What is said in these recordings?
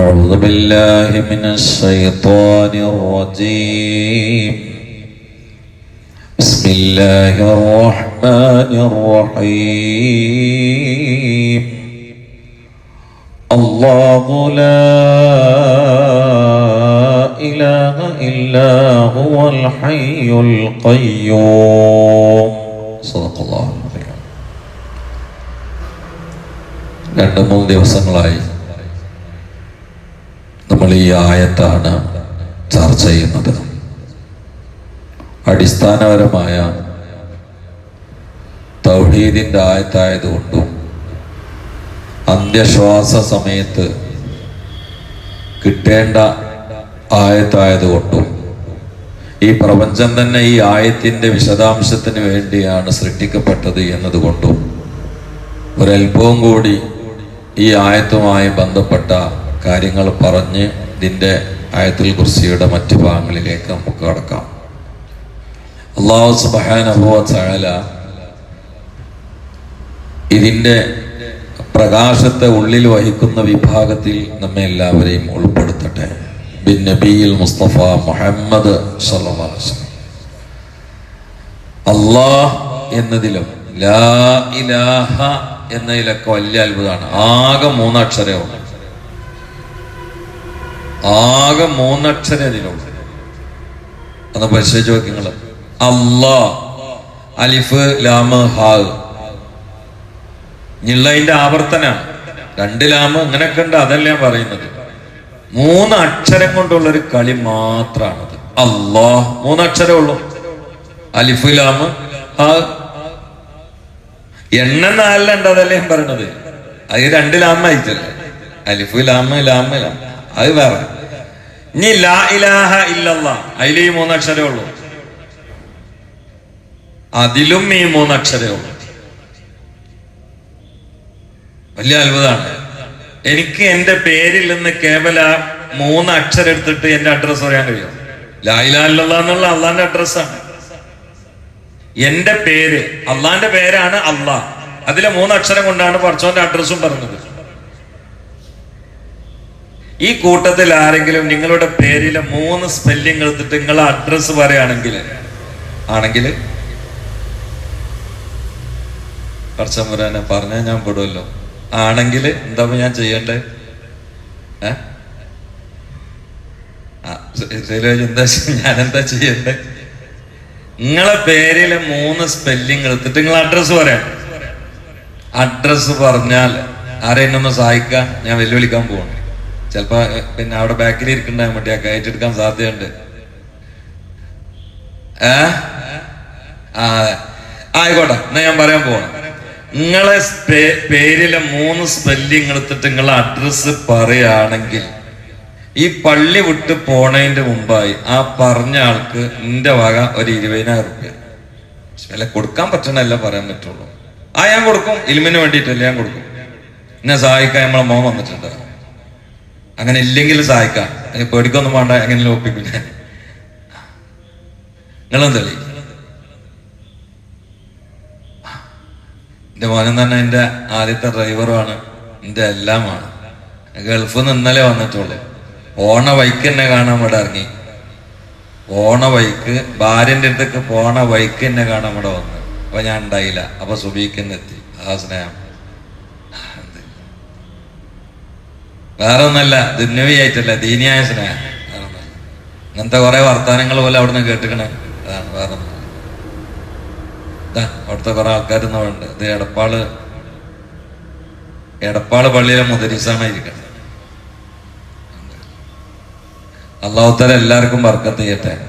أعوذ بالله من الشيطان الرجيم بسم الله الرحمن الرحيم الله لا إله إلا هو الحي القيوم صدق الله العظيم രണ്ട് മൂന്ന് ദിവസങ്ങളായി ഈ ആയത്താണ് ചർച്ച ചെയ്യുന്നത്. അടിസ്ഥാനപരമായ തൗഹീദിന്റെ ആയത്തായതുകൊണ്ടും അന്ത്യശ്വാസ സമയത്ത് കിട്ടേണ്ട ആയത്തായതുകൊണ്ടും ഈ പ്രപഞ്ചം തന്നെ ഈ ആയത്തിന്റെ വിശദാംശത്തിന് വേണ്ടിയാണ് സൃഷ്ടിക്കപ്പെട്ടത് എന്നതുകൊണ്ടും ഒരൽപവും കൂടി ഈ ആയത്തുമായി ബന്ധപ്പെട്ട കാര്യങ്ങൾ പറഞ്ഞ് ഇതിന്റെ ആയത്തിൽ കുർസിയുടെ മറ്റു ഭാഗങ്ങളിലേക്ക് നമുക്ക് കടക്കാം. അള്ളാഹു സുബാന ഇതിന്റെ പ്രകാശത്തെ ഉള്ളിൽ വഹിക്കുന്ന വിഭാഗത്തിൽ നമ്മെ എല്ലാവരെയും ഉൾപ്പെടുത്തട്ടെ. ബിൻ നബിയിൽ മുസ്തഫ മുഹമ്മദ് അള്ളാഹ് എന്നതിലും ലാ ഇലാഹ എന്നതിലൊക്കെ വലിയ അത്ഭുതമാണ്. ആകെ മൂന്നക്ഷരേ ഉള്ളൂ. ആകെ മൂന്നക്ഷരം ഇതിലുള്ളൂ ഒന്ന് പരിശോധിച്ച് നോക്കി അല്ലാ അലിഫ് ലാമ് ഹാ ഞുള്ളതിന്റെ ആവർത്തനാണ്. രണ്ട് ലാമ് അങ്ങനെയൊക്കെ ഉണ്ട് അതല്ല ഞാൻ പറയുന്നത്. മൂന്ന് അക്ഷരം കൊണ്ടുള്ള ഒരു കളി മാത്രമാണത് അള്ളാ മൂന്നക്ഷരേ ഉള്ളൂ. അലിഫ് ലാമ് ഹാ എണ്ണ നാലിലുണ്ട് അതല്ലേ ഞാൻ പറയണത്. അത് രണ്ട് ലാമ അയച്ചല്ലേ അലിഫ് ലാമ ലാമ ലാമ. അത് വേറെ. ഇനി ലാ ഇലാഹ ഇല്ലല്ല. അതിലേ ഈ മൂന്നക്ഷരേ ഉള്ളൂ. അതിലും ഈ മൂന്നക്ഷരേ ഉള്ളൂ. വലിയ അത്ഭുതമാണ് എനിക്ക് എന്റെ പേരിൽ നിന്ന് കേവല മൂന്ന് അക്ഷരം എടുത്തിട്ട് എന്റെ അഡ്രസ് പറയാൻ കഴിയും. ലാ ഇലാഹ ഇല്ലല്ലാ എന്നുള്ള അള്ളാന്റെ അഡ്രസ്സാണ്. എന്റെ പേര് അള്ളാന്റെ പേരാണ് അള്ളാഹ് അതിലെ മൂന്ന് അക്ഷരം കൊണ്ടാണ് പറച്ചോന്റെ അഡ്രസ്സും പറഞ്ഞത്. ഈ കൂട്ടത്തിൽ ആരെങ്കിലും നിങ്ങളുടെ പേരിലെ മൂന്ന് സ്പെല്ലിംഗ് എടുത്തിട്ട് നിങ്ങളെ അഡ്രസ്സ് പറയുകയാണെങ്കിൽ ആണെങ്കിൽ പറച്ചമ്പുരാനെ പറഞ്ഞാൽ ഞാൻ പെടുമല്ലോ ആണെങ്കിൽ എന്താ ഞാൻ ചെയ്യണ്ടേ? ഏ? എന്താ ഞാൻ എന്താ ചെയ്യണ്ടേ? നിങ്ങളെ പേരിലെ മൂന്ന് സ്പെല്ലിംഗ് എടുത്തിട്ട് നിങ്ങൾ അഡ്രസ്സ് പറയാം. അഡ്രസ്സ് പറഞ്ഞാൽ ആരെന്നൊന്ന് ഒന്ന് സഹായിക്കാം? ഞാൻ വെല്ലുവിളിക്കാൻ പോവാണ്. ചിലപ്പോ പിന്നെ അവിടെ ബാക്കിൽ ഇരിക്കണ്ട മറ്റേ കയറ്റെടുക്കാൻ സാധ്യതയുണ്ട്. ഏ? ആ. ആയിക്കോട്ടെ എന്നാ ഞാൻ പറയാൻ പോവാണ് നിങ്ങളെ പേരിലെ മൂന്ന് സ്പെല്ലിങ് എടുത്തിട്ട് നിങ്ങളെ അഡ്രസ്സ് പറയുകയാണെങ്കിൽ ഈ പള്ളി വിട്ട് പോണതിന്റെ മുമ്പായി ആ പറഞ്ഞ ആൾക്ക് എന്റെ വക ഒരു ഇരുപതിനായിരം റുപ്യ വില കൊടുക്കാൻ പറ്റണല്ല പറയാൻ പറ്റുള്ളൂ. ആ ഞാൻ കൊടുക്കും. ഇലിമിന് വേണ്ടിയിട്ടല്ല ഞാൻ കൊടുക്കും. എന്നെ സഹായിക്കാൻ നമ്മളെ മോൻ വന്നിട്ടുണ്ട് അങ്ങനെ ഇല്ലെങ്കിൽ സഹായിക്കാം. അങ്ങനെ പേടിക്കൊന്നും വേണ്ട എങ്ങനെ ഒപ്പിക്കും ഞാൻ. നിങ്ങളെന്തളി എന്റെ മോനും തന്നെ എന്റെ ആദ്യത്തെ ഡ്രൈവറുമാണ് എന്റെ എല്ലാമാണ്. ഗൾഫിൽ നിന്ന് ഇന്നലെ വന്നിട്ടുള്ളൂ. ഓണ വൈക്ക് എന്നെ കാണാൻ ഇവിടെ ഇറങ്ങി. പോണ വൈക്ക് ഭാര്യന്റെ അടുത്തേക്ക് പോണ വൈക്ക് എന്നെ കാണാൻ ഇവിടെ വന്നു. അപ്പൊ ഞാൻ ഉണ്ടായില്ല. അപ്പൊ സുബീക്ക് എത്തി. ആ സ്നേഹം. വേറെ ഒന്നല്ല ദുന്യവിയായിട്ടല്ല ദീനിയായ സ്നേഹം. അങ്ങനത്തെ കുറെ വർത്താനങ്ങൾ പോലെ അവിടുന്ന് കേട്ടിക്കണേ. അതാണ് വേറെ അവിടുത്തെ കുറെ ആൾക്കാരുന്നുണ്ട് ഇത് എടപ്പാൾ എടപ്പാൾ പള്ളിയിലെ മുദരീസാണ് ഇരിക്കുന്നത് അള്ളാഹുത്തല എല്ലാവർക്കും വർക്കത്ത് ചെയ്യട്ടെ.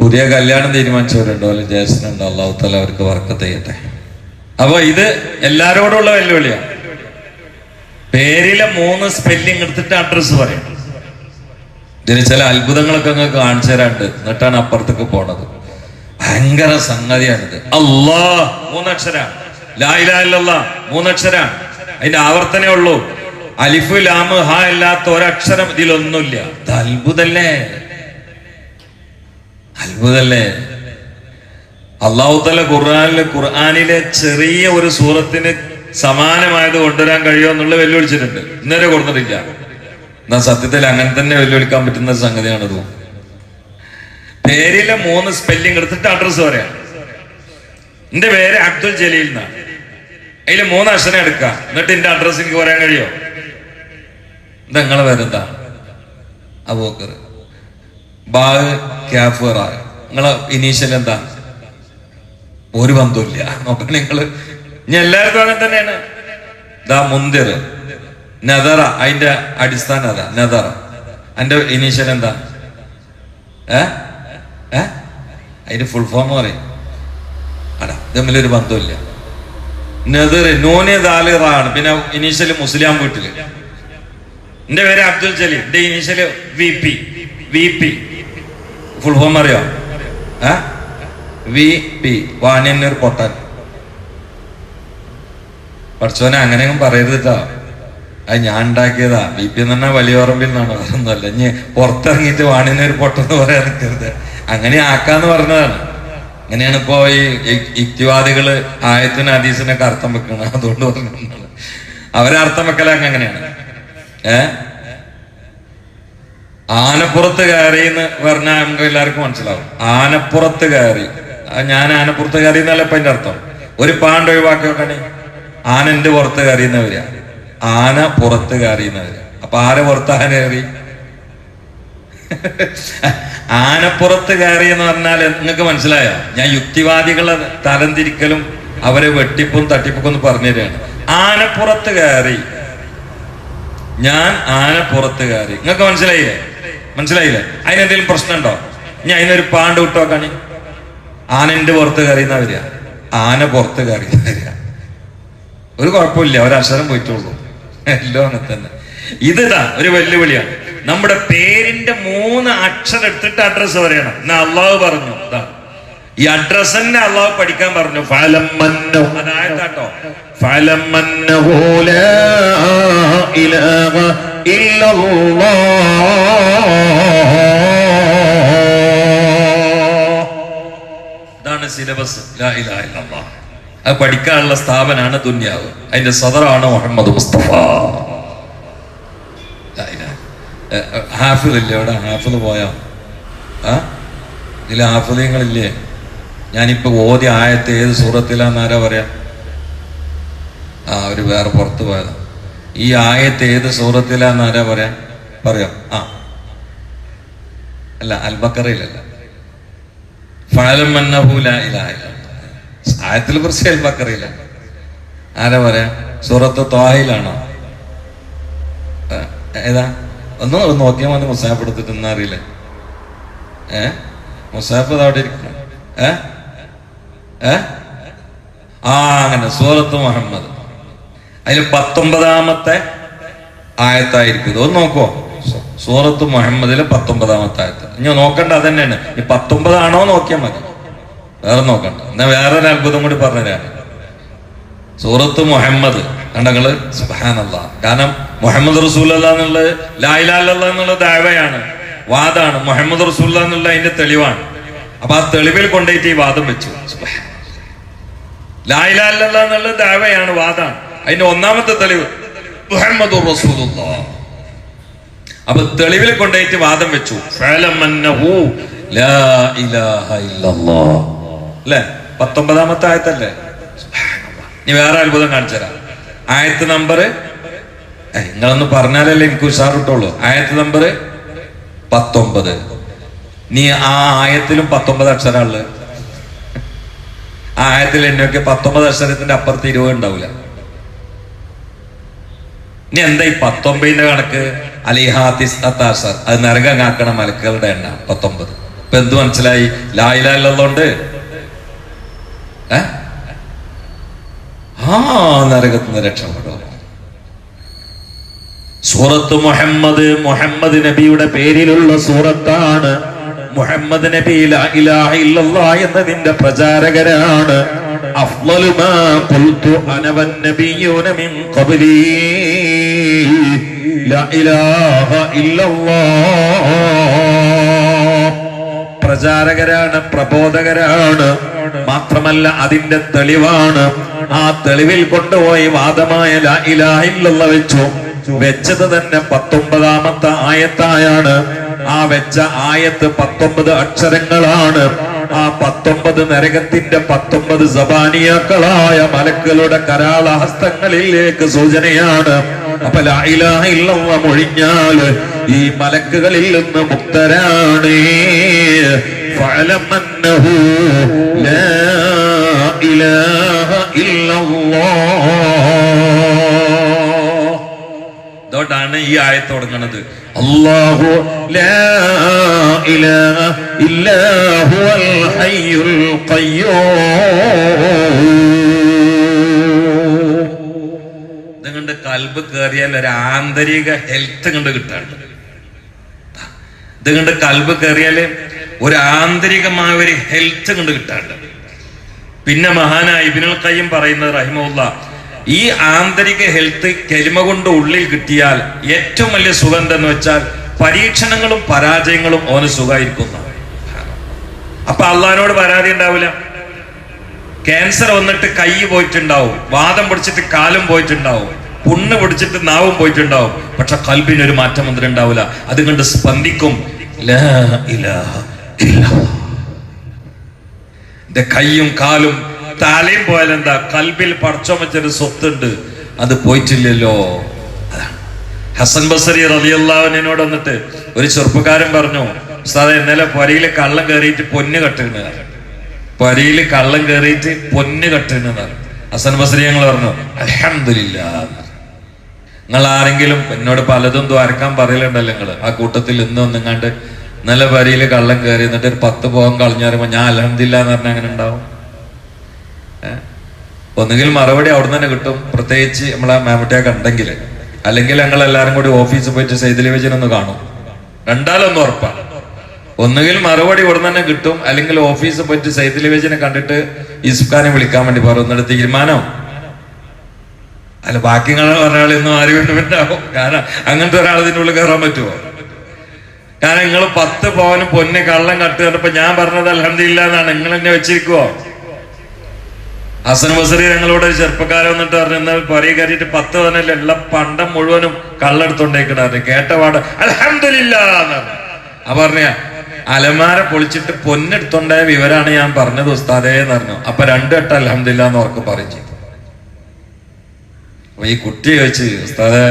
പുതിയ കല്യാണം തീരുമാനിച്ചവരുണ്ടോ? അല്ലെങ്കിൽ ജേസനുണ്ടോ അള്ളാഹുത്തല അവർക്ക് വർക്കത്ത് ചെയ്യട്ടെ. അപ്പൊ ഇത് എല്ലാരോടുള്ള വെല്ലുവിളിയാണ്. പേരിലെ മൂന്ന് സ്പെല്ലിംഗ് എടുത്തിട്ട് അഡ്രസ്സ് പറയും. ഇതിന് ചില അത്ഭുതങ്ങളൊക്കെ അങ്ങ് കാണിച്ചു തരാണ്ട് എന്നിട്ടാണ് അപ്പുറത്തേക്ക് പോണത്. ഭയങ്കര സംഗതിയാണിത്. അല്ലാ മൂന്നക്ഷര. ലായില്ല മൂന്നക്ഷര. അതിന്റെ ആവർത്തനേ ഉള്ളൂ. അലിഫ് ലാമ് ഹ അല്ലാത്ത ഒരക്ഷരം ഇതിലൊന്നുമില്ല. ഇത് അത്ഭുതല്ലേ? അത്ഭുതല്ലേ? അള്ളാഹുത്തല തല ഖുർആാനിലെ ഖുർആാനിലെ ചെറിയ ഒരു സൂറത്തിന് സമാനമായത് കൊണ്ടുവരാൻ കഴിയുമോ എന്നുള്ള വെല്ലുവിളിച്ചിട്ടുണ്ട്. ഇന്നേരെ കൊടുത്തിട്ടില്ല. എന്നാ സത്യത്തിൽ അങ്ങനെ തന്നെ വെല്ലുവിളിക്കാൻ പറ്റുന്ന സംഗതിയാണത്. പേരിലെ മൂന്ന് സ്പെല്ലിംഗ് എടുത്തിട്ട് അഡ്രസ് പറയാം. എന്റെ പേര് അബ്ദുൽ ജലീൽ എന്നാണ് അതിൽ മൂന്ന് അക്ഷരം എടുക്കാം. എന്നിട്ട് എന്റെ അഡ്രസ് എനിക്ക് പറയാൻ കഴിയോ എന്താ നിങ്ങളെ പേരെന്താ അബൂക്കർ ബാഗ് ക്യാഫർ നിങ്ങളെ ഇനീഷ്യൽ എന്താ? ഒരു ബന്ധമില്ല നോക്കണം നിങ്ങൾ. ഇനി എല്ലാവർക്കും അങ്ങനെ തന്നെയാണ്. ദാ മുന്തിർ. നെതറ അതിന്റെ അടിസ്ഥാനം അതാ നെതറ. അതിന്റെ ഇനീഷ്യൽ എന്താ? ഏ? ഏ? അതിന്റെ ഫുൾ ഫോം പറയും. അടാ തമ്മിലൊരു ബന്ധമില്ല നെതർ നോനെ ദാലിറാണ്. പിന്നെ ഇനീഷ്യൽ മുസ്ലിം വീട്ടിൽ. എന്റെ പേര് അബ്ദുൽ ജലീൽ. എന്റെ initial V P V P full form അറിയോ? ഏ? വി പി വാനന്നൂർ പൊട്ടാൻ. പഠിച്ചോനെ അങ്ങനെയും പറയരുത് അത് ഞാൻ ഉണ്ടാക്കിയതാ. ബി പി എന്ന് പറഞ്ഞാൽ വലിയ പറമ്പിൽ നിന്നാണ്. വേറൊന്നുമല്ല. ഇനി പുറത്തിറങ്ങിയിട്ട് വാണിനൊരു പൊട്ടെന്ന് പറയാൻ നിൽക്കരുത്. അങ്ങനെ ആക്കാന്ന് പറഞ്ഞതാണ്. അങ്ങനെയാണ് ഇപ്പോ ഈ യുക്തിവാദികൾ ആയത്തിന് ഹദീസിനൊക്കെ അർത്ഥം വെക്കണം അതുകൊണ്ട് പറഞ്ഞതാണ് അവരെ അർത്ഥം വെക്കലൊക്കെ അങ്ങനെയാണ്. ഏ? ആനപ്പുറത്ത് കയറി എന്ന് പറഞ്ഞാൽ നമുക്ക് എല്ലാവർക്കും മനസ്സിലാവും. ആനപ്പുറത്ത് കയറി. ഞാൻ ആനപ്പുറത്ത് കയറി എന്നല്ല ഇപ്പൊ അർത്ഥം. ഒരു പാണ്ട് ഒഴിവാക്കി വെക്കണേ ആനന്റെ പുറത്ത് കയറിയുന്നവരാ. ആന പുറത്ത് കയറി എന്ന് വരിക അപ്പൊ ആരെ പുറത്ത് ആന കയറി? ആനപ്പുറത്ത് കയറി എന്ന് പറഞ്ഞാൽ നിങ്ങൾക്ക് മനസ്സിലായോ? ഞാൻ യുക്തിവാദികളെ തരംതിരിക്കലും അവരെ വെട്ടിപ്പും തട്ടിപ്പൊക്കെ ഒന്ന് പറഞ്ഞു തരികയാണ്. ആനപ്പുറത്ത് കയറി. ഞാൻ ആനപ്പുറത്ത് പുറത്ത് കയറി. നിങ്ങൾക്ക് മനസ്സിലായില്ലേ? മനസ്സിലായില്ലേ? അതിനെന്തെങ്കിലും പ്രശ്നമുണ്ടോ? ഇനി അതിനൊരു പാണ്ട് വിട്ടോക്കാണി ആനന്റെ പുറത്ത് കയറിയുന്നവരാ. ആന പുറത്ത് കയറിയുന്നവരാ. ഒരു കുഴപ്പമില്ല ഒരക്ഷരം പോയിട്ടുള്ളൂ എല്ലാം അങ്ങനെ തന്നെ. ഇതാ ഒരു വെല്ലുവിളിയാണ്. നമ്മുടെ പേരിന്റെ മൂന്ന് അക്ഷരം എടുത്തിട്ട് അഡ്രസ്സ് പറയണം. എന്നാ അള്ളാഹ് പറഞ്ഞു. ഈ അഡ്രസ് തന്നെ അള്ളാഹ് പഠിക്കാൻ പറഞ്ഞു. ഫലം അതായതാട്ടോ. ഫലം ഇതാണ് സിലബസ് ലാ ഇലാ ഇല്ലല്ലാഹ്. അത് പഠിക്കാനുള്ള സ്ഥാപനമാണ് ദുന്യാവ്. അതിന്റെ സദറാണ് മുഹമ്മദ് മുസ്തഫ. ഹാഫിദില്ലേ അവിടെ ഹാഫിദ് പോയാ? ആ? ഇതിൽ ഹാഫിദീങ്ങളില്ലേ ഞാനിപ്പോ ഓതി ആയത്തെ ഏത് സൂറത്തിലാന്നാരാ പറയാ? ആ ഒരു വേറെ പുറത്ത് പോയതാ. ഈ ആയത്തെ ഏത് സൂറത്തിലാന്നാരാ പറയാ? പറയാം? ആ. അല്ല അൽബക്കറയിലല്ല. ഫലം അന്നഹു ലാ ഇലാഹ ഇല്ലല്ലാഹ്. ആയത്തിൽ കുറിച്ച് അൽബക്കറയില്ല ആരാ പറയാ? സൂറത്ത് തോഹയിലാണോ ഏതാ? ഒന്ന് നോക്കിയാൽ മതി മുസാഫ് എടുത്തിട്ട് എന്നാ അറിയില്ല. ഏ? മുസാഫ് അവിടെ ഇരിക്കണം ഏ? ഏ? ആ അങ്ങനെ. സൂറത്ത് മുഹമ്മദ്. അതിൽ പത്തൊമ്പതാമത്തെ ആയത്തായിരിക്കും ഇത്. ഒന്ന് നോക്കുവോ? സൂറത്ത് മുഹമ്മദിലെ പത്തൊമ്പതാമത്തെ ആയത്ത്. ഇനി നോക്കണ്ട അതന്നെയാണ് തന്നെയാണ്. ഈ പത്തൊമ്പതാണോ നോക്കിയാൽ മതി. വേറെ നോക്കണ്ട. എന്നാ വേറൊരു അത്ഭുതം കൂടി പറഞ്ഞുതരാണ് സൂറത്ത് മുഹമ്മദ്. കണ്ടങ്ങൾ സുബാനല്ല കാരണം മുഹമ്മദ് റസൂൽ എന്നുള്ളത് ലായിലാല്ല എന്നുള്ള ദാവയാണ്. വാദാണ്. മുഹമ്മദ് റസൂൽ എന്നുള്ള അതിന്റെ തെളിവാണ്. അപ്പൊ ആ തെളിവിൽ കൊണ്ടുപോയിട്ട് ഈ വാദം വെച്ചു. ലായിലാല്ല എന്നുള്ള ദാവയാണ് വാദാണ്. അതിന്റെ ഒന്നാമത്തെ തെളിവ് മുഹമ്മദ് റസൂലുള്ള അപ്പൊ തെളിവിൽ കൊണ്ടുപോയിട്ട് വാദം വെച്ചു. ലാ ഇലാഹ ഇല്ലല്ലാഹ്. അല്ലേ? പത്തൊമ്പതാമത്തെ ആയത്തല്ലേ. ഇനി വേറെ അത്ഭുതം കാണിച്ചുതരാം ആയത്ത് നമ്പർ നിങ്ങളൊന്ന് പറഞ്ഞാലല്ലേ എനിക്ക് ഉഷാർ കിട്ടുള്ളൂ. ആയത്ത് നമ്പർ പത്തൊമ്പത്. നീ ആ ആയത്തിലും പത്തൊമ്പത് അക്ഷരമുള്ളത് ആ ആയത്തിൽ എന്നൊക്കെ പത്തൊമ്പത് അക്ഷരത്തിന്റെ അപ്പുറത്ത് ഇരുപത് ഉണ്ടാവില്ല ഇനി എന്താ ഈ പത്തൊമ്പതിന്റെ കണക്ക്? അലിഹാത്തിസ് അത്താസർ അത് കാക്കണ മലക്കുകളുടെ എണ്ണ പത്തൊമ്പത്. ഇപ്പൊ എന്ത് മനസ്സിലായി? ലായിലുള്ളതുകൊണ്ട് ഏ? ആ നരകത്തിൽ നിന്ന് സൂറത്ത് മുഹമ്മദ് മുഹമ്മദ് നബിയുടെ പേരിലുള്ള സൂറത്താണ്. മുഹമ്മദ് നബി എന്നതിന്റെ പ്രചാരകരാണ്. അഫ്ളലു പ്രചാരകരാണ് പ്രബോധകരാണ്. മാത്രമല്ല അതിന്റെ തെളിവാണ്. ആ തെളിവിൽ കൊണ്ടുപോയി വാദമായ ലാ ഇലാഹ ഇല്ലല്ലാഹ് വെച്ചു. വെച്ചത് തന്നെ പത്തൊമ്പതാമത്തെ ആയത്തായാണ്. ആ വെച്ച ആയത്ത് പത്തൊമ്പത് അക്ഷരങ്ങളാണ്. ആ പത്തൊമ്പത് നരകത്തിന്റെ പത്തൊമ്പത് സബാനിയാക്കളായ മലക്കളുടെ കരാളഹസ്തങ്ങളിലേക്ക് സൂചനയാണ്. അപ്പൊ ലാ ഇലാഹ ഇല്ലല്ലാഹ് മൊഴിഞ്ഞാൽ ഈ മലക്കുകളിൽ നിന്ന് മുക്തരാണ്. ഇതോട്ടാണ് ഈ ആയ ലാ ഇലാഹ നിങ്ങളുടെ കൽബ് കയറിയാൽ ഒരു ആന്തരിക ഹെൽത്ത് കണ്ട് കിട്ടാണ്ട് ഇതുകൊണ്ട് കൽബ് കയറിയാൽ ഒരു ആന്തരികമായ ഒരു ഹെൽത്ത് കണ്ട് കിട്ടാണ്ട്. പിന്നെ മഹാനായ ഇബിനുൽ കയ്യം പറയുന്നത് റഹിമുള്ള ഈ ആന്തരിക ഹെൽത്ത് കെലിമ കൊണ്ട് ഉള്ളിൽ കിട്ടിയാൽ ഏറ്റവും വലിയ സുഖം എന്തെന്ന് വെച്ചാൽ പരീക്ഷണങ്ങളും പരാജയങ്ങളും ഓന് സുഖമായിരിക്കുന്നു അപ്പൊ അള്ളഹാനോട് പരാതി ഉണ്ടാവില്ല ക്യാൻസർ വന്നിട്ട് കൈ പോയിട്ടുണ്ടാവും വാദം പിടിച്ചിട്ട് കാലും പോയിട്ടുണ്ടാവും പുണ്ണ് പിടിച്ചിട്ട് നാവും പോയിട്ടുണ്ടാവും. പക്ഷെ കൽബിന് ഒരു മാറ്റം വന്നിട്ടുണ്ടാവില്ല അതുകൊണ്ട് സ്പന്ദിക്കും. എന്റെ കൈയും കാലും തലയും പോയാൽ എന്താ? കൽബിൽ പടച്ചോ വെച്ചൊരു സ്വത്തുണ്ട്. അത് പോയിട്ടില്ലല്ലോ. ഹസൻ ബസരി റലിയല്ലാവിനോട് വന്നിട്ട് ഒരു ചെറുപ്പക്കാരൻ പറഞ്ഞു സാറെ ഇന്നലെ പൊരയിൽ കള്ളം കയറിയിട്ട് പൊന്ന് കട്ടുന്നത് പൊരയിൽ കള്ളം കയറിയിട്ട് പൊന്ന് കട്ടുന്നത് ഹസൻ ബസരി ഞങ്ങൾ പറഞ്ഞു അലഹമില്ല നിങ്ങൾ ആരെങ്കിലും എന്നോട് പലതും ദ്വാരക്കാൻ പറയലുണ്ടല്ലോ നിങ്ങൾ. ആ കൂട്ടത്തിൽ ഇന്ന് ഒന്നെങ്ങാണ്ട് നല്ല വരിയിൽ കള്ളം കയറി എന്നിട്ട് ഒരു പത്ത് പോകം കളഞ്ഞു ഞാൻ അലഹമില്ല എന്ന് പറഞ്ഞാൽ അങ്ങനെ ഉണ്ടാവും. ഒന്നുകിൽ മറുപടി അവിടെ തന്നെ കിട്ടും. പ്രത്യേകിച്ച് നമ്മളെ മാമട്ടിയൊക്കെ കണ്ടെങ്കിൽ അല്ലെങ്കിൽ ഞങ്ങൾ എല്ലാവരും കൂടി ഓഫീസിൽ പോയിട്ട് സൈതലി ഒന്ന് കാണും. രണ്ടാലൊന്നും ഉറപ്പാണ് ഒന്നുകിൽ മറുപടി ഇവിടെ തന്നെ കിട്ടും. അല്ലെങ്കിൽ ഓഫീസിൽ പോയിട്ട് സൈതലി വിജയനെ കണ്ടിട്ട് ഇസ്കാനെ വിളിക്കാൻ വേണ്ടി പറയും. തീരുമാനം? അല്ല ബാക്കി പറഞ്ഞാൽ ഇന്നും ആര് ഉണ്ടാവും കാരണം അങ്ങനത്തെ ഒരാൾ ഇതിന്റെ ഉള്ളിൽ കയറാൻ പറ്റുമോ കാരണം നിങ്ങൾ പത്ത് പവന് പൊന്നെ കള്ളം കട്ട് കണ്ടപ്പോ ഞാൻ പറഞ്ഞത് അലഹമില്ല എന്നാണ്. നിങ്ങൾ എന്നെ വെച്ചിരിക്കുവോ? ഹസൻ ബസറി ഞങ്ങളോട് ഒരു വന്നിട്ട് പറഞ്ഞു എന്നാൽ പറയ കയറിയിട്ട് പത്ത് പവനല്ല എല്ലാം പണ്ടം മുഴുവനും കള്ളെടുത്തോണ്ടേക്കണായിരുന്നു കേട്ട പാട് അലഹമില്ല ആ പറഞ്ഞ അലമാര പൊളിച്ചിട്ട് പൊന്നെടുത്തോണ്ടായ വിവരാണ് ഞാൻ പറഞ്ഞത് ഉസ്താദേ എന്ന് പറഞ്ഞു. അപ്പൊ രണ്ടു വട്ടം അലഹമില്ല എന്ന് ഓർക്ക് പറയും ചെയ്തു. അപ്പൊ ഈ കുട്ടി ചോദിച്ച് ഉസ്താദെ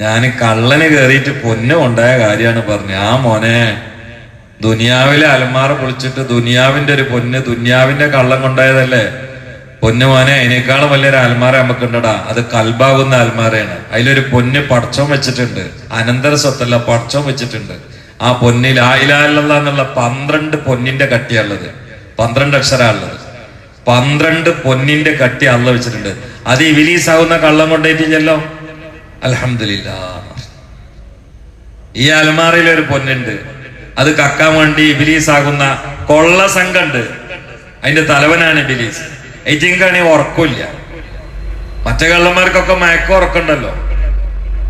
ഞാൻ കള്ളന് കയറിയിട്ട് പൊന്ന് ഉണ്ടായ കാര്യമാണ് പറഞ്ഞു ആ മോനെ ദുനിയാവിലെ അലമാറ പൊളിച്ചിട്ട് ദുനിയാവിന്റെ ഒരു പൊന്ന് ദുനിയാവിന്റെ കള്ളം കൊണ്ടായതല്ലേ പൊന്ന് മോനെ അതിനേക്കാളും വലിയൊരു അൽമാര നമുക്കുണ്ടടാ. അത് കൽബാകുന്ന അൽമാരയാണ് അതിലൊരു പൊന്ന് പടച്ചോം വെച്ചിട്ടുണ്ട്. അനന്തര സ്വത്തല്ല പടച്ചോം വെച്ചിട്ടുണ്ട്. ആ പൊന്നിൽ ആയിലാലല്ല എന്നുള്ള പന്ത്രണ്ട് പൊന്നിന്റെ കട്ടിയാണുള്ളത് പന്ത്രണ്ട് അക്ഷരമുള്ളത് പന്ത്രണ്ട് പൊന്നിന്റെ കട്ടി അള്ള വെച്ചിട്ടുണ്ട്. അത് ഇവിലീസ് ആവുന്ന കള്ളം കൊണ്ടേറ്റ് ചെല്ലോ അലഹമില്ല ഈ അലമാറയിൽ ഒരു പൊന്നുണ്ട്. അത് കക്കാൻ വേണ്ടി ഇബിലീസ് ആകുന്ന കൊള്ള സംഘണ്ട്. അതിന്റെ തലവനാണ് ബിലീസ് ഏറ്റിങ്കാണെങ്കിൽ ഉറക്കില്ല. മറ്റേ കള്ളന്മാർക്കൊക്കെ മയക്കം ഉറക്കണ്ടല്ലോ?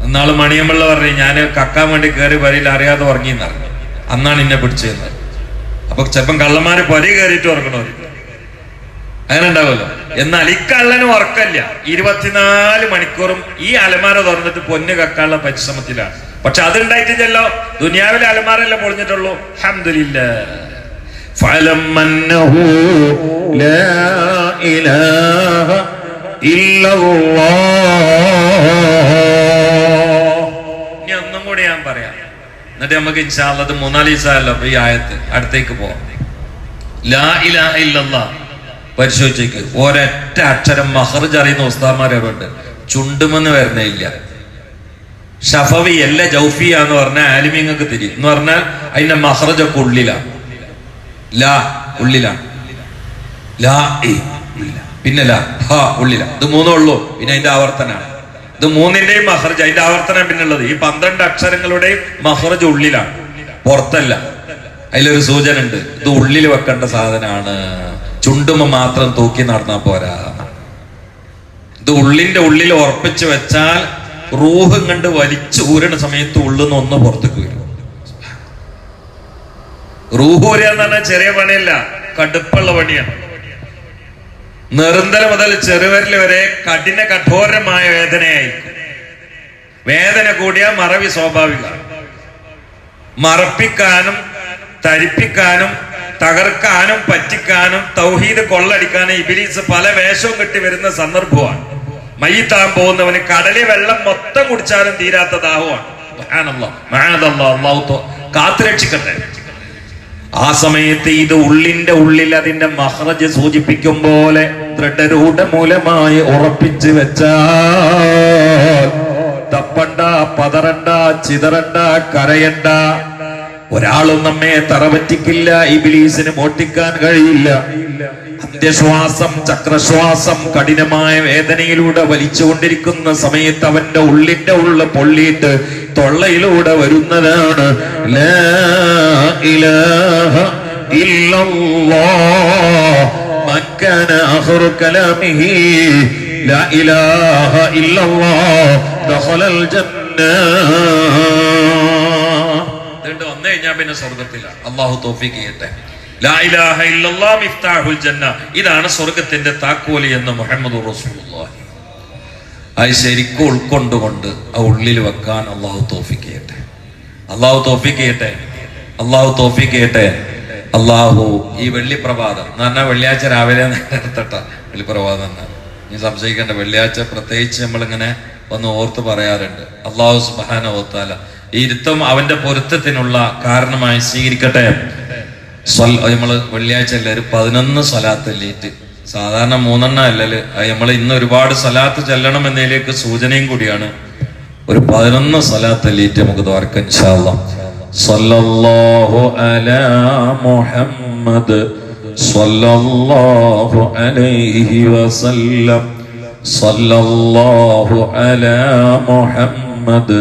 എന്നാൾ മണിയമ്പിള്ള പറഞ്ഞു ഞാൻ കക്കാൻ വേണ്ടി കയറി വരിയിൽ അറിയാതെ ഉറങ്ങി എന്നറിഞ്ഞു അന്നാണ് എന്നെ പിടിച്ചതെന്ന് അപ്പൊ ചെപ്പം കള്ളന്മാര് പൊരി കയറിയിട്ട് ഉറക്കണോ അങ്ങനെ ഉണ്ടാവുമല്ലോ എന്നാൽ ഈ കള്ളന് ഉറക്കല്ല ഇരുപത്തിനാല് മണിക്കൂറും ഈ അലമാര തുറന്നിട്ട് പൊന്ന് കക്കാനുള്ള പരിശ്രമത്തിലാണ് പക്ഷെ അതുണ്ടായിട്ടില്ലല്ലോ ദുനിയാവിലെ അലമാരല്ലേ പൊളിഞ്ഞിട്ടുള്ളൂ ഹംദുലില്ല فاعلم أنه لا إله إلا الله ഇനി ഒന്നും കൂടി ഞാൻ പറയാം എന്നിട്ട് നമുക്ക് ഇൻഷാള്ളത് മൂന്നാലീസല്ലോ അപ്പൊ ഈ ആയത്ത് അടുത്തേക്ക് പോവാം ലാ ഇലാഹ ഇല്ലല്ലാ പരിശോധിച്ചേക്ക്. ഒരൊറ്റ അക്ഷരം മഹർജ് അറിയുന്ന ഉസ്താമാരുണ്ട് ചുണ്ടുമെന്ന് വരുന്നേ ഇല്ല ഷഫവി അല്ല ജൗഫിയ എന്ന് പറഞ്ഞാൽ ആലിമീങ്ങൾക്ക് തിരി. എന്ന് പറഞ്ഞാൽ അതിന്റെ മഹറജൊക്കെ ഉള്ളിലാണ് ലാ ഉള്ളിലാണ് ലാ പിന്നെ ലാ ഹ ഉള്ളില. ഇത് മൂന്നേ ഉള്ളൂ. പിന്നെ അതിന്റെ ആവർത്തനാണ്. ഇത് മൂന്നിന്റെയും മഹർജ് അതിന്റെ ആവർത്തനം പിന്നുള്ളത്. ഈ പന്ത്രണ്ട് അക്ഷരങ്ങളുടെയും മഹറജ് ഉള്ളിലാണ്. പുറത്തല്ല. അതിലൊരു സൂചന ഉണ്ട് ഇത് ഉള്ളിൽ വെക്കേണ്ട സാധനമാണ്. ചുണ്ടുമ മാത്രം തൂക്കി നടന്നാ പോരാ. ഇത് ഉള്ളിന്റെ ഉള്ളിൽ ഉറപ്പിച്ചു വെച്ചാൽ റൂഹും കണ്ട് വലിച്ചു ഊരണ സമയത്ത് നിന്ന് ഒന്ന് പുറത്തേക്ക് വരും. റൂഹൂര എന്ന് പറഞ്ഞാൽ ചെറിയ പണിയല്ല കടുപ്പുള്ള പണിയാണ്. നിരന്തരം മുതൽ ചെറുവരിൽ വരെ കഠിന കഠോരമായ വേദനയായി വേദന കൂടിയ മറവി സ്വാഭാവികമാണ് മറപ്പിക്കാനും തരിപ്പിക്കാനും തകർക്കാനും പറ്റിക്കാനും തൗഹീദ് കൊള്ളടിക്കാനും ഇബിലീസ് പല വേഷവും കെട്ടി വരുന്ന സന്ദർഭമാണ്. മയ്യത്താൻ പോകുന്നവന് കടലി വെള്ളം മൊത്തം കുടിച്ചാലും തീരാത്ത ദാഹമാണ്. കാത്തുരക്ഷിക്കട്ടെ. ആ സമയത്ത് ഇത് ഉള്ളിന്റെ ഉള്ളിൽ അതിന്റെ മഹ്റജ് സൂചിപ്പിക്കും പോലെ ദൃഢരൂഢ മൂലമായി ഉറപ്പിച്ചു വെച്ചാൽ തപ്പണ്ട പതറണ്ട ചിതറണ്ട കരയണ്ട ഒരാളും നമ്മെ തറപറ്റിക്കില്ല ഇബിലീസിന് മോട്ടിക്കാൻ കഴിയില്ല. അന്ത്യശ്വാസം ചക്രശ്വാസം കഠിനമായ വേദനയിലൂടെ വലിച്ചുകൊണ്ടിരിക്കുന്ന സമയത്ത് അവന്റെ ഉള്ളിന്റെ ഉള്ള പൊള്ളിയിട്ട് തൊള്ളയിലൂടെ വരുന്നതാണ്. ലാ ഇലാഹ ദഖലൽ ജന്ന. കഴിഞ്ഞാൽ പിന്നെ സ്വർഗത്തിലാണ് അള്ളാഹു തോഫിക്ക് ചെയ്യട്ടെ. ഇതാണ് സ്വർഗത്തിന്റെ താക്കോലി എന്ന് മുഹമ്മദ് റസൂലുള്ളാഹി. അത് ശരിക്കും ഉൾക്കൊണ്ടുകൊണ്ട് ആ ഉള്ളിൽ വെക്കാൻ അള്ളാഹു തോഫിക്ക് ചെയ്യട്ടെ. അള്ളാഹു തോഫിക്ക് ചെയ്യട്ടെ. അള്ളാഹു തോഫിക്ക് ചെയ്യട്ടെ. അള്ളാഹു ഈ വെള്ളിപ്രഭാതം. എന്ന് പറഞ്ഞാൽ വെള്ളിയാഴ്ച രാവിലെ നേരത്തട്ട വെള്ളിപ്രഭാതം എന്ന്. നീ സംശയിക്കേണ്ട വെള്ളിയാഴ്ച പ്രത്യേകിച്ച് നമ്മളിങ്ങനെ ഒന്ന് ഓർത്ത് പറയാറുണ്ട്. അള്ളാഹു സുബാന ഓത്താല ഇരുത്തം അവന്റെ പൊരുത്തത്തിനുള്ള കാരണമായി സ്വീകരിക്കട്ടെ. നമ്മൾ വെള്ളിയാഴ്ച അല്ലേ ഒരു പതിനൊന്ന് സ്വലാത്ത് ലീറ്റ് സാധാരണ മൂന്നെണ്ണം അല്ലല്. നമ്മൾ ഇന്ന് ഒരുപാട് സ്വലാത്ത് ചെല്ലണം എന്നതിലേക്ക് സൂചനയും കൂടിയാണ്. ഒരു പതിനൊന്ന് സ്വലാത്ത് ലീറ്റ് നമുക്ക് തോർക്കാം ഇൻഷാല്ലാ സല്ലല്ലാഹു അലാ മുഹമ്മദ് സല്ലല്ലാഹു അലൈഹി വസല്ലം. സല്ലല്ലാഹു അലാ മുഹമ്മദ്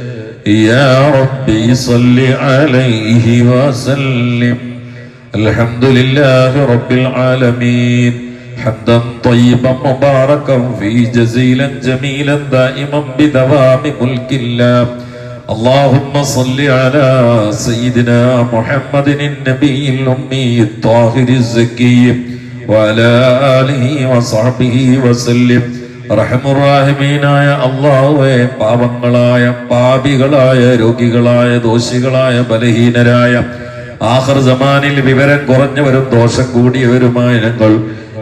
يا ربي صل عليه وسلم الحمد لله رب العالمين حمدا طيبا مباركا فيه جزيلا جميلا دائما بدوام ملك الله اللهم صل على سيدنا محمد النبي الأمي الطاهر الزكي وعلى آله وصحبه وسلم റഹമുറാഹിമീനായ അള്ളാഹുവെ പാപങ്ങളായ പാപികളായ രോഗികളായ ദോഷികളായ ബലഹീനരായ ആഹർ ജമാനിൽ വിവരം കുറഞ്ഞവരും ദോഷം കൂടിയവരുമായ ഞങ്ങൾ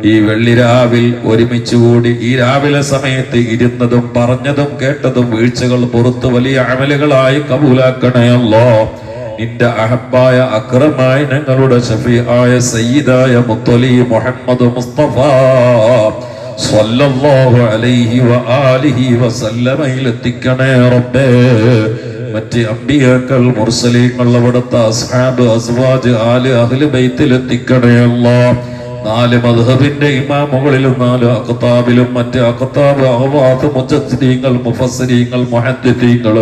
ഈ വെള്ളിരാവിൽ ഒരുമിച്ച് കൂടി ഈ രാവിലെ സമയത്ത് ഇരുന്നതും പറഞ്ഞതും കേട്ടതും വീഴ്ചകൾ പുറത്ത് വലിയ അമലുകളായി കബൂലാക്കണയല്ലോ നിന്റെ അഹബായ അക്രമായ ഞങ്ങളുടെ ഷഫീആയ സയ്യിദായ മുത്തലി മുഹമ്മദ് മുസ്തഫ. സ്വല്ലല്ലാഹു അലൈഹി വആലിഹി വസല്ലമയിൽ റബ്ബേ. മറ്റ് അമ്പിയാക്കൾ മുർസലീങ്ങൾ അവിടുത്തെ അസ്ഹാബ് അസ്വാജ് ആൽ അഹ്ലു ബൈത്തിൽ എത്തിക്കണേ അല്ലാഹ് നാല് മദ്ഹബിന്റെ ഇമാമുകളിലും നാല് അഖത്താബിലും മറ്റ് അഖത്താബ് അഹ്വാദ് മുജദ്ദിദീങ്ങൾ മുഫസ്സിരീങ്ങൾ മുഹദ്ദിദീങ്ങൾ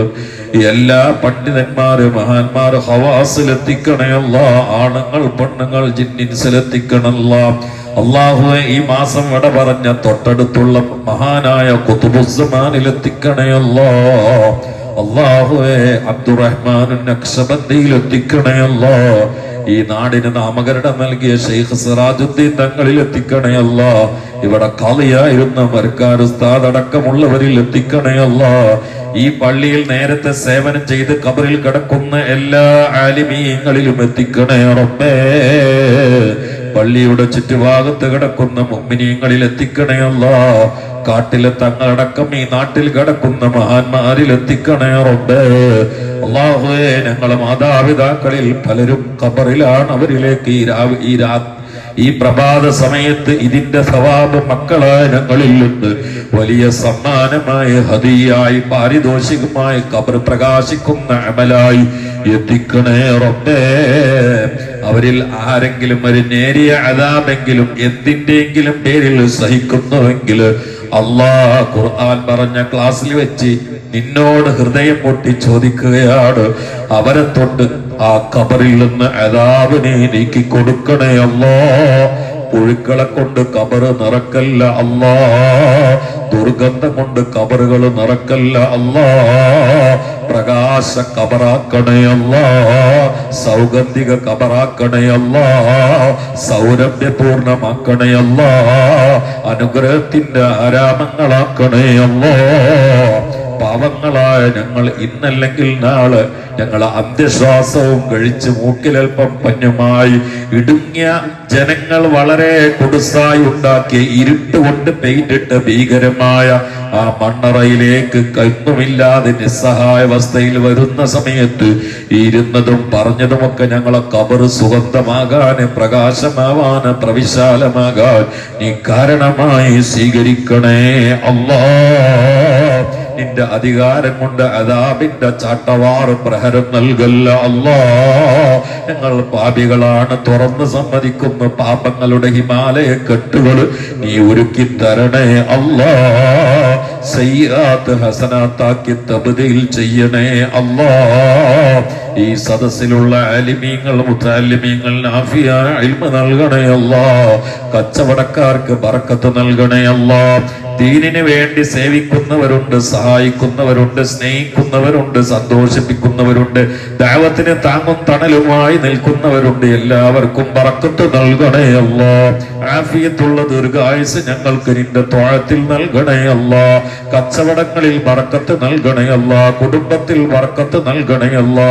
എല്ലാ പണ്ഡിതന്മാര് മഹാന്മാര് ഹവാസിൽ എത്തിക്കണയല്ല ആണുങ്ങൾ പെണ്ണുങ്ങൾ ജിന്നിൻസിലെത്തിക്കണല്ല അള്ളാഹുവെ ഈ മാസം വട പറഞ്ഞ തൊട്ടടുത്തുള്ള മഹാനായ കുത്തുബുസ്സമാനിൽ എത്തിക്കണയല്ലോ അള്ളാഹുവെ അബ്ദുറഹ്മാൻ എത്തിക്കണയല്ലോ ഈ നാടിന് നാമകരണം നൽകിയ ഷെയ്ഖ് സിറാജുദ്ദീൻ തങ്ങളിൽ എത്തിക്കണയല്ല ഇവിടെ കളിയായിരുന്ന മരക്കാർ ഉസ്താദ് അടക്കമുള്ളവരിൽ എത്തിക്കണയല്ല ഈ പള്ളിയിൽ നേരത്തെ സേവനം ചെയ്ത് കബറിൽ കിടക്കുന്ന എല്ലാ ആലിമീയങ്ങളിലും എത്തിക്കണേ റബ്ബേ. പള്ളിയുടെ ചുറ്റുഭാഗത്ത് കിടക്കുന്ന മുമ്മിനിയങ്ങളിൽ എത്തിക്കണയല്ല കാട്ടിലെ തങ്ങളടക്കം ഈ നാട്ടിൽ കിടക്കുന്ന മഹാന്മാരിൽ എത്തിക്കണേ റബ്ബേ. അള്ളാഹുവേ ഞങ്ങളെ മാതാപിതാക്കളിൽ പലരും ഖബറിലാണ് അവരിലേക്ക് ഈ രാവ് ഈ രാ ഈ പ്രഭാത സമയത്ത് ഇതിന്റെ സവാബ് മക്കളായ വലിയ സമ്മാനമായി ഹതിയായി പാരിതോഷികമായി കബർ പ്രകാശിക്കുന്ന അമലായി. എത്തിക്കണേ റബ്ബേ. അവരിൽ ആരെങ്കിലും ഒരു നേരിയ അതാമെങ്കിലും എന്തിന്റെയെങ്കിലും പേരിൽ സഹിക്കുന്നുവെങ്കിൽ അള്ളാ ഖുർആൻ പറഞ്ഞ ക്ലാസ്സിൽ വെച്ച് നിന്നോട് ഹൃദയം പൊട്ടി ചോദിക്കുകയാണ് അവരെ തൊട്ട് ആ കബറിൽ നിന്ന് അതാവിനെ നീക്കി കൊടുക്കണേ അല്ലോ പുഴുക്കളെ കൊണ്ട് കബറ് നിറക്കല്ല അല്ലാ ദുർഗന്ധം കൊണ്ട് കബറുകൾ നിറക്കല്ല അല്ലാ പ്രകാശ കബറാക്കണയല്ല സൗഗന്ധിക കബറാക്കണയല്ല സൗരഭ്യപൂർണമാക്കണയല്ല. അനുഗ്രഹത്തിന്റെ ആരാമങ്ങളാക്കണേ അല്ലാ പാവങ്ങളായ ഞങ്ങൾ ഇന്നല്ലെങ്കിൽ നാളെ ഞങ്ങൾ അന്ത്യശ്വാസവും കഴിച്ച് മൂക്കിലൽപ്പം പഞ്ഞുമായി ഇടുങ്ങിയ ജനങ്ങൾ വളരെ കൊടുസായി ഉണ്ടാക്കിയ ഇരുട്ടുകൊണ്ട് പെയിന്റിട്ട ഭീകരമായ ആ മണ്ണറയിലേക്ക് കൈപ്പുമില്ലാതെ നിസ്സഹായ അവസ്ഥയിൽ വരുന്ന സമയത്ത് ഇരുന്നതും പറഞ്ഞതുമൊക്കെ ഞങ്ങളെ കബർ സുഗന്ധമാകാന് പ്രകാശമാവാന് പ്രവിശാലമാകാൻ നീ കാരണമായി സ്വീകരിക്കണേ അല്ലാ നിന്റെ അധികാരം കൊണ്ട് അതാബിന്റെ ചാട്ടവാറ് പ്രഹരം നൽകല്ല. അല്ലാ ഞങ്ങൾ പാപികളാണ്. തുറന്ന് സമ്മതിക്കുന്ന പാപങ്ങളുടെ ഹിമാലയ കെട്ടുകൾ നീ ഒരുക്കി തരണേ. അല്ലാ സയ്യാത്ത് ഹസനാത്താക്കി തബദിൽ ചെയ്യണേ അള്ളാ ഈ സദസ്സിലുള്ള അലിമീങ്ങൾ മുത്താലിമീങ്ങൾ നാഫിയ ഇൽമ നൽകണേ അല്ലാ. കച്ചവടക്കാർക്ക് ബർക്കത്ത് നൽകണേ അല്ലാ. ദീനിന് വേണ്ടി സേവിക്കുന്നവരുണ്ട് സഹായിക്കുന്നവരുണ്ട് സ്നേഹിക്കുന്നവരുണ്ട് സന്തോഷിപ്പിക്കുന്നവരുണ്ട് ദൈവത്തിന് താങ്ങും തണലുമായി നിൽക്കുന്നവരുണ്ട്. എല്ലാവർക്കും പറക്കത്ത് നൽകണേ അല്ലോ. ആഫിയത്തുള്ള ദീർഘായുസ് ഞങ്ങൾക്ക് നിന്റെ തോഴത്തിൽ നൽകണേ അല്ലോ. കച്ചവടങ്ങളിൽ വറക്കത്ത് നൽകണേ അല്ലോ കുടുംബത്തിൽ വറക്കത്ത് നൽകണേ അല്ലോ.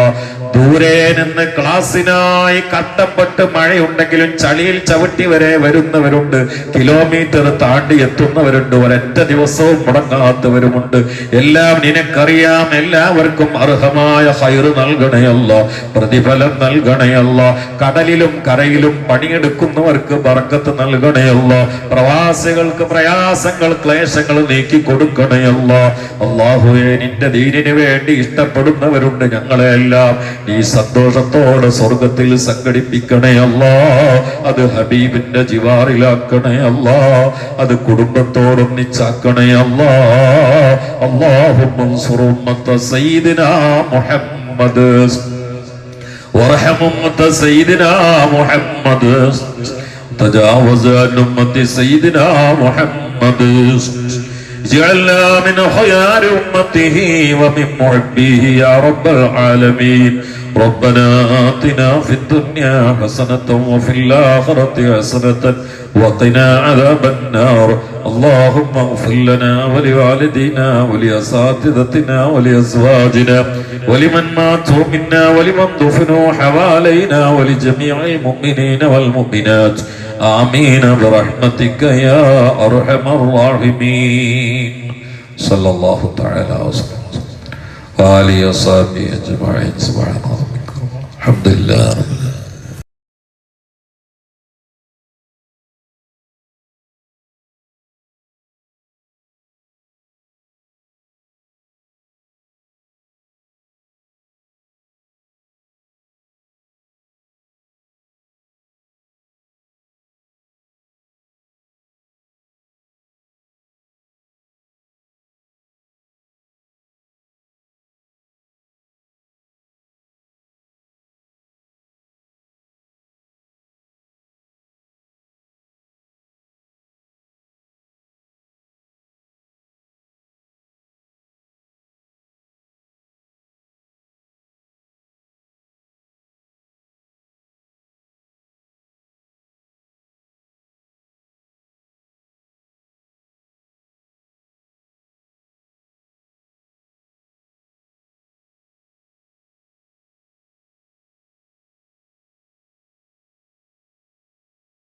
ദൂരെ നിന്ന് ക്ലാസ്സിനായി കട്ടപ്പെട്ട് മഴയുണ്ടെങ്കിലും ചളിയിൽ ചവിട്ടി വരെ വരുന്നവരുണ്ട്. കിലോമീറ്റർ താണ്ടി എത്തുന്നവരുണ്ട്. ഒരൊറ്റ ദിവസവും മുടങ്ങാത്തവരുമുണ്ട്. എല്ലാം നിനക്കറിയാം. എല്ലാവർക്കും അർഹമായ ഹൈറ് നൽകണയല്ല പ്രതിഫലം നൽകണയല്ല കടലിലും കരയിലും പണിയെടുക്കുന്നവർക്ക് പറക്കത്ത് നൽകണയല്ല പ്രവാസികൾക്ക് പ്രയാസങ്ങൾ ക്ലേശങ്ങൾ നീക്കി കൊടുക്കണയല്ല അള്ളാഹുവേ നിന്റെ ദീനിന് വേണ്ടി ഇഷ്ടപ്പെടുന്നവരുണ്ട് ഞങ്ങളെ എല്ലാം നീ സന്തോഷത്തോടെ സ്വർഗത്തിൽ സംഘടിപ്പിക്കണേ അല്ലാ അത് ഹബീബിന്റെ ജിവാറിലാക്കണേ അല്ലാ അത് കുടുംബത്തോടൊന്നിച്ചാക്കണേ അല്ലാ അള്ളാഹു സയ്യിദിനാ മുഹമ്മദ് وارحم أمة سيدنا محمد تجاوز عن أمة سيدنا محمد اجعلنا من خيار أمته ومن محبيه يا رب العالمين. ربنا آتنا في الدنيا حسنة وفي الآخرة حسنة وقنا عذاب النار. اللهم اغفر لنا ولوالدينا ولأساتذتنا ولأزواجنا ولمن ماتوا منا ولمن دفنوا حوالينا ولجميع المؤمنين والمؤمنات. آمين برحمتك يا أرحم الراحمين صلى الله تعالى وسلم وآله وصحبه أجمعين سبحان ربك الحمد لله رب العالمين